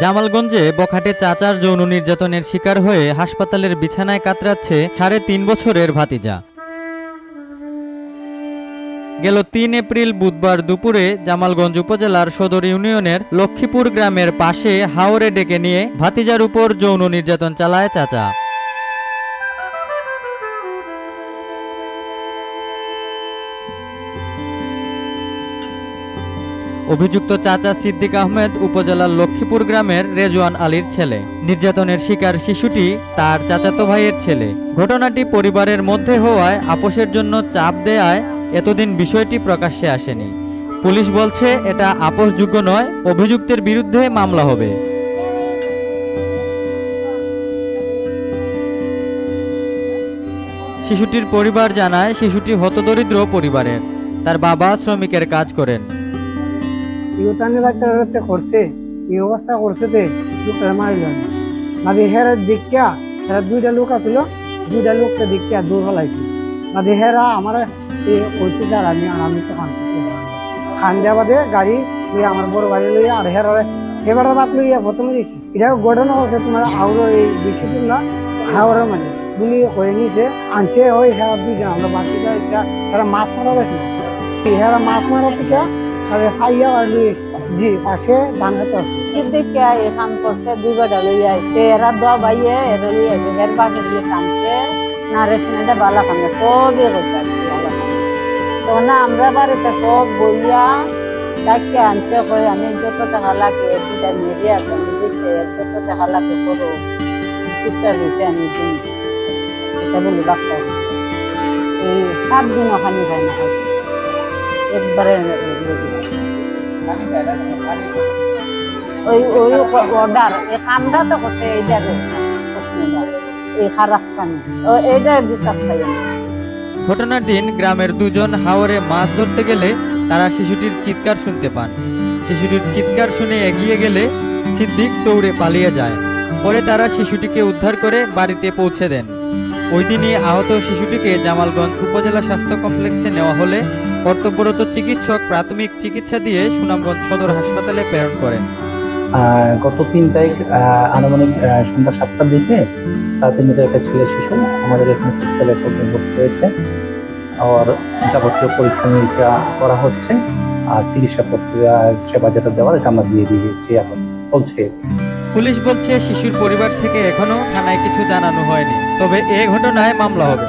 জামালগঞ্জে বখাটে চাচার যৌন নির্যাতনের শিকার হয়ে হাসপাতালের বিছানায় কাতরাচ্ছে সাড়ে তিন বছরের ভাতিজা। গেল তিন এপ্রিল বুধবার দুপুরে জামালগঞ্জ উপজেলার সদর ইউনিয়নের লক্ষ্মীপুর গ্রামের পাশে হাওরে ডেকে নিয়ে ভাতিজার উপর যৌন নির্যাতন চালায় চাচা। অভিযুক্ত চাচা সিদ্দিক আহমেদ উপজেলার লক্ষ্মীপুর গ্রামের রেজওয়ান আলীর ছেলে। নির্যাতনের শিকার শিশুটি তার চাচাতো ভাইয়ের ছেলে। ঘটনাটি পরিবারের মধ্যে হওয়ায় আপোষের জন্য চাপ দেয়ায় এতদিন বিষয়টি প্রকাশ্যে আসেনি। পুলিশ বলছে, এটা আপোষযোগ্য নয়, অভিযুক্তের বিরুদ্ধে মামলা হবে। শিশুটির পরিবার জানায়, শিশুটি হতদরিদ্র পরিবারের। তার বাবা শ্রমিকের কাজ করেন। ইউতানি বাচ্চারা করছে, এই অবস্থা করছে তে লোকটা মারিল না। বাদে হেরা দেখিয়া, হেরা দুইটা লোক আছিল, দুইটা লোককে দেখিয়া দূর ফেলাইছে। বাদে হেরা আমার এই কইতেছে আর আমি আর আমি তো কানতেছি খান দেওয়া বাদে গাড়ি লইয়া, আমার বড় গাড়ি লইয়া, আর হেরা হেবাটার বাদ লইয়া প্রথমে দিয়েছি এটা ঘটনা হচ্ছে তোমার আউর এই দূর না হাওড়ের মাঝে। গুলি হয়ে নিছে, আনছে ওই হেরা দুইজন। আমরা বাকি যাই হেরা মাছ মারা যাচ্ছিল হেরা মাছ মারা থেকে আরে ফাইয়া আর লুইস জি, পাশে ধান খেতে আছে। সিদ্দিকা এখান করছে, দুই বেটা লইয়া আইছে এরা দোয়া বাইয়ে, এরা লইয়া আইছে হের বাপে দিয়ে কানছে না রেশনে দে বালা খানে সবই করছে আর কি বালা খানে তো না, আমরা বাড়িতে সব বইয়া ডাকে আনছে কই আমি যত টাকা লাগে দুটা মেরে আছে দিচ্ছে যত টাকা লাগে করো। চিকিৎসার বিষয়ে আমি এটা বলি বাচ্চা এই সাত দিন ওখানে যায় না ঘটনার দিন গ্রামের দুজন হাওরে মাছ ধরতে গেলে তারা শিশুটির চিৎকার শুনতে পান। শিশুটির চিৎকার শুনে এগিয়ে গেলে সিদ্দিক দৌড়ে পালিয়ে যায়। পরে তারা শিশুটিকে উদ্ধার করে বাড়িতে পৌঁছে দেন। ওই দিনই আহত শিশুটিকে জামালগঞ্জ উপজেলা স্বাস্থ্য কমপ্লেক্সে নেওয়া হলে কর্তব্যরত চিকিৎসক প্রাথমিক চিকিৎসা দিয়ে সুনামগঞ্জ সদর হাসপাতালে প্রেরণ করেন। গত তিন তারিখ আনুমানিক সন্ধ্যা সাতটার দিকে সাড়ে মিটার একটা ছেলে শিশু আমাদের এখানে সেক্সুয়াল অ্যাসল্টে ভর্তি হয়েছে। আর যাবতীয় পরীক্ষা নিরীক্ষা করা হচ্ছে আর চিকিৎসা প্রক্রিয়া, সেবা যেটা দেওয়ার এটা আমরা দিয়ে দিয়েছি এখন, চলছে। পুলিশ বলছে শিশুর পরিবার থেকে এখনও থানায় কিছু জানানো হয়নি। তবে এ ঘটনায় মামলা হবে।